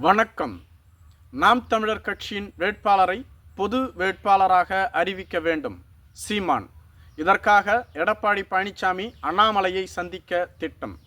வணக்கம். நாம் தமிழர் கட்சியின் வேட்பாளரை பொது வேட்பாளராக அறிவிக்க வேண்டும். சீமான். இதற்காக எடப்பாடி பழனிசாமி அண்ணாமலையை சந்திக்க திட்டம்.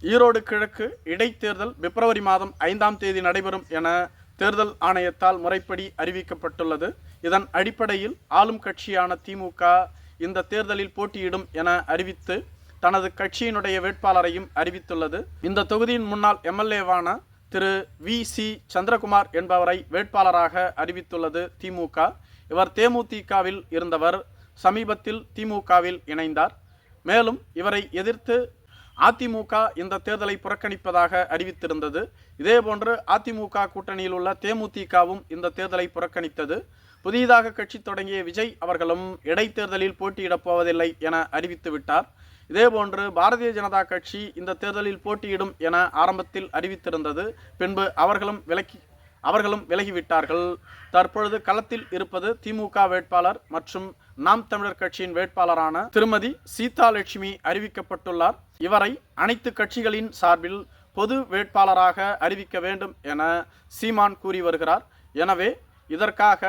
ஈரோடு கிழக்கு இடைத்தேர்தல் பிப்ரவரி மாதம் ஐந்தாம் தேதி நடைபெறும் என தேர்தல் ஆணையத்தால் முறைப்படி அறிவிக்கப்பட்டுள்ளது. இதன் அடிப்படையில் ஆளும் கட்சியான திமுக இந்த தேர்தலில் போட்டியிடும் என அறிவித்து தனது கட்சியினுடைய வேட்பாளரையும் அறிவித்துள்ளது. இந்த தொகுதியின் முன்னாள் எம்எல்ஏவான திரு வி சி சந்திரகுமார் என்பவரை வேட்பாளராக அறிவித்துள்ளது திமுக. இவர் தேமுதிகவில் இருந்தவர் சமீபத்தில் திமுகவில் இணைந்தார். மேலும் இவரை எதிர்த்து அதிமுக இந்த தேர்தலை புறக்கணிப்பதாக அறிவித்திருந்தது. இதேபோன்று அதிமுக கூட்டணியில் உள்ள தேமுதிகவும் இந்த தேர்தலை புறக்கணித்தது. புதிதாக கட்சி தொடங்கிய விஜய் அவர்களும் இடைத்தேர்தலில் போட்டியிடப் போவதில்லை என அறிவித்துவிட்டார். இதேபோன்று பாரதிய ஜனதா கட்சி இந்த தேர்தலில் போட்டியிடும் என ஆரம்பத்தில் அறிவித்திருந்தது. பின்பு அவர்களும் விலக்கி அவர்களும் விலகிவிட்டார்கள். தற்பொழுது களத்தில் இருப்பது திமுக வேட்பாளர் மற்றும் நாம் தமிழர் கட்சியின் வேட்பாளரான திருமதி சீதாலட்சுமி அறிவிக்கப்பட்டுள்ளார். இவரை அனைத்து கட்சிகளின் சார்பில் பொது வேட்பாளராக அறிவிக்க வேண்டும் என சீமான் கூறி வருகிறார். எனவே இதற்காக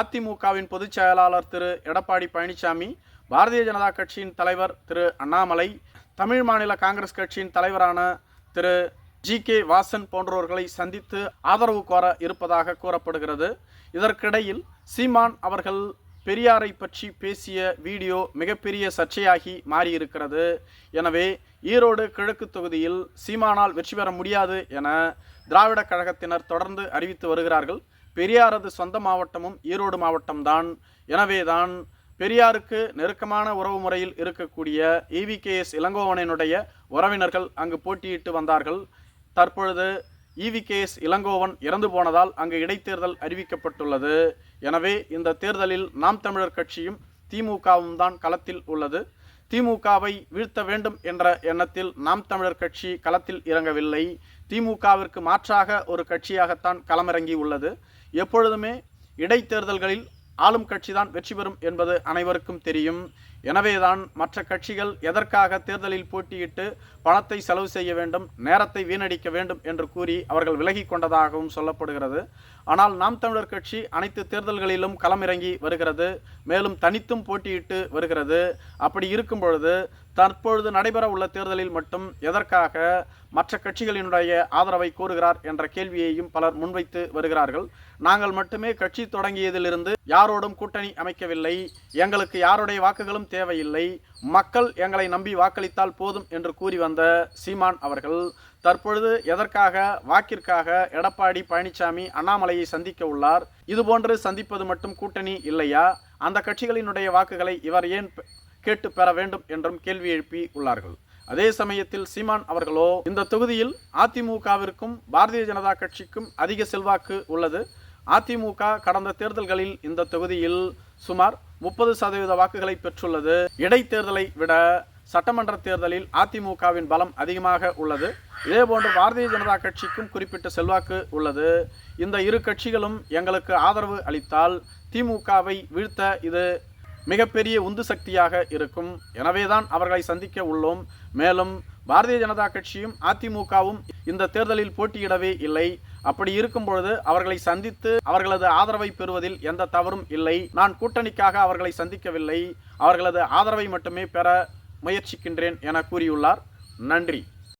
அதிமுகவின் பொதுச் செயலாளர் திரு எடப்பாடி பழனிசாமி பாரதிய ஜனதா கட்சியின் தலைவர் திரு அண்ணாமலை தமிழ் மாநில காங்கிரஸ் கட்சியின் தலைவரான திரு ஜி கே வாசன் போன்றவர்களை சந்தித்து ஆதரவு கோர இருப்பதாக கூறப்படுகிறது. இதற்கிடையில் சீமான் அவர்கள் பெரியாரை பற்றி பேசிய வீடியோ மிகப்பெரிய சர்ச்சையாகி மாறியிருக்கிறது. எனவே ஈரோடு கிழக்கு தொகுதியில் சீமானால் வெற்றி பெற முடியாது என திராவிட கழகத்தினர் தொடர்ந்து அறிவித்து வருகிறார்கள். பெரியாரது சொந்த மாவட்டமும் ஈரோடு மாவட்டம்தான். எனவேதான் பெரியாருக்கு நெருக்கமான உறவு முறையில் இருக்கக்கூடிய இவிகேஎஸ் இளங்கோவனினுடைய உறவினர்கள் அங்கு போட்டியிட்டு வந்தார்கள். தற்பொழுது இவிகேஎஸ் இளங்கோவன் இறந்து போனதால் அங்கு இடைத்தேர்தல் அறிவிக்கப்பட்டுள்ளது. எனவே இந்த தேர்தலில் நாம் தமிழர் கட்சியும் திமுகவும் தான் களத்தில் உள்ளது. திமுகவை வீழ்த்த வேண்டும் என்ற எண்ணத்தில் நாம் தமிழர் கட்சி களத்தில் இறங்கவில்லை. திமுகவிற்கு மாற்றாக ஒரு கட்சியாகத்தான் களமிறங்கி உள்ளது எப்பொழுதுமே இடைத்தேர்தல்களில் ஆளும் கட்சிதான் வெற்றி பெறும் என்பது அனைவருக்கும் தெரியும். எனவேதான் மற்ற கட்சிகள் எதற்காக தேர்தலில் போட்டியிட்டு பணத்தை செலவு செய்ய வேண்டும் நேரத்தை வீணடிக்க வேண்டும் என்று கூறி அவர்கள் விலகி கொண்டதாகவும் சொல்லப்படுகிறது. ஆனால் நாம் தமிழர் கட்சி அனைத்து தேர்தல்களிலும் களமிறங்கி வருகிறது மேலும் தனித்தும் போட்டியிட்டு வருகிறது. அப்படி இருக்கும் பொழுது தற்பொழுது நடைபெற உள்ள தேர்தலில் மட்டும் எதற்காக மற்ற கட்சிகளினுடைய ஆதரவை கோருகிறார் என்ற கேள்வியையும் பலர் முன்வைத்து வருகிறார்கள். நாங்கள் மட்டுமே கட்சி தொடங்கியதிலிருந்து யாரோடும் கூட்டணி அமைக்கவில்லை. எங்களுக்கு யாருடைய வாக்குகளும் தேவையில்லை. மக்கள் எங்களை நம்பி வாக்களித்தால் போதும் என்று கூறி வந்த சீமான் அவர்கள் தற்பொழுது எதற்காக வாக்கிற்காக எடப்பாடி பழனிசாமி அண்ணாமலையை சந்திக்க உள்ளார்? இதுபோன்று சந்திப்பது மட்டும் கூட்டணி இல்லையா? அந்த கட்சிகளினுடைய வாக்குகளை இவர் ஏன் கேட்டு பெற வேண்டும் என்றும் கேள்வி எழுப்பி உள்ளார்கள். அதே சமயத்தில் சீமான் அவர்களோ இந்த தொகுதியில் அதிமுகவிற்கும் பாரதிய ஜனதா கட்சிக்கும் அதிக செல்வாக்கு உள்ளது. அதிமுக கடந்த தேர்தல்களில் இந்த தொகுதியில் சுமார் முப்பது சதவீத வாக்குகளை பெற்றுள்ளது. இடைத்தேர்தலை விட சட்டமன்ற தேர்தலில் அதிமுகவின் பலம் அதிகமாக உள்ளது. இதேபோன்று பாரதிய ஜனதா கட்சிக்கும் குறிப்பிட்ட செல்வாக்கு உள்ளது. இந்த இரு கட்சிகளும் எங்களுக்கு ஆதரவு அளித்தால் திமுகவை வீழ்த்த இது மிகப்பெரிய உந்து சக்தியாக இருக்கும். எனவேதான் அவர்களை சந்திக்க உள்ளோம். மேலும் பாரதிய ஜனதா கட்சியும் அதிமுகவும் இந்த தேர்தலில் போட்டியிடவே இல்லை. அப்படி இருக்கும் பொழுது அவர்களை சந்தித்து அவர்களது ஆதரவை பெறுவதில் எந்த தவறும் இல்லை. நான் கூட்டணிக்காக அவர்களை சந்திக்கவில்லை. அவர்களது ஆதரவை மட்டுமே பெற முயற்சிக்கின்றேன் என கூறியுள்ளார். நன்றி.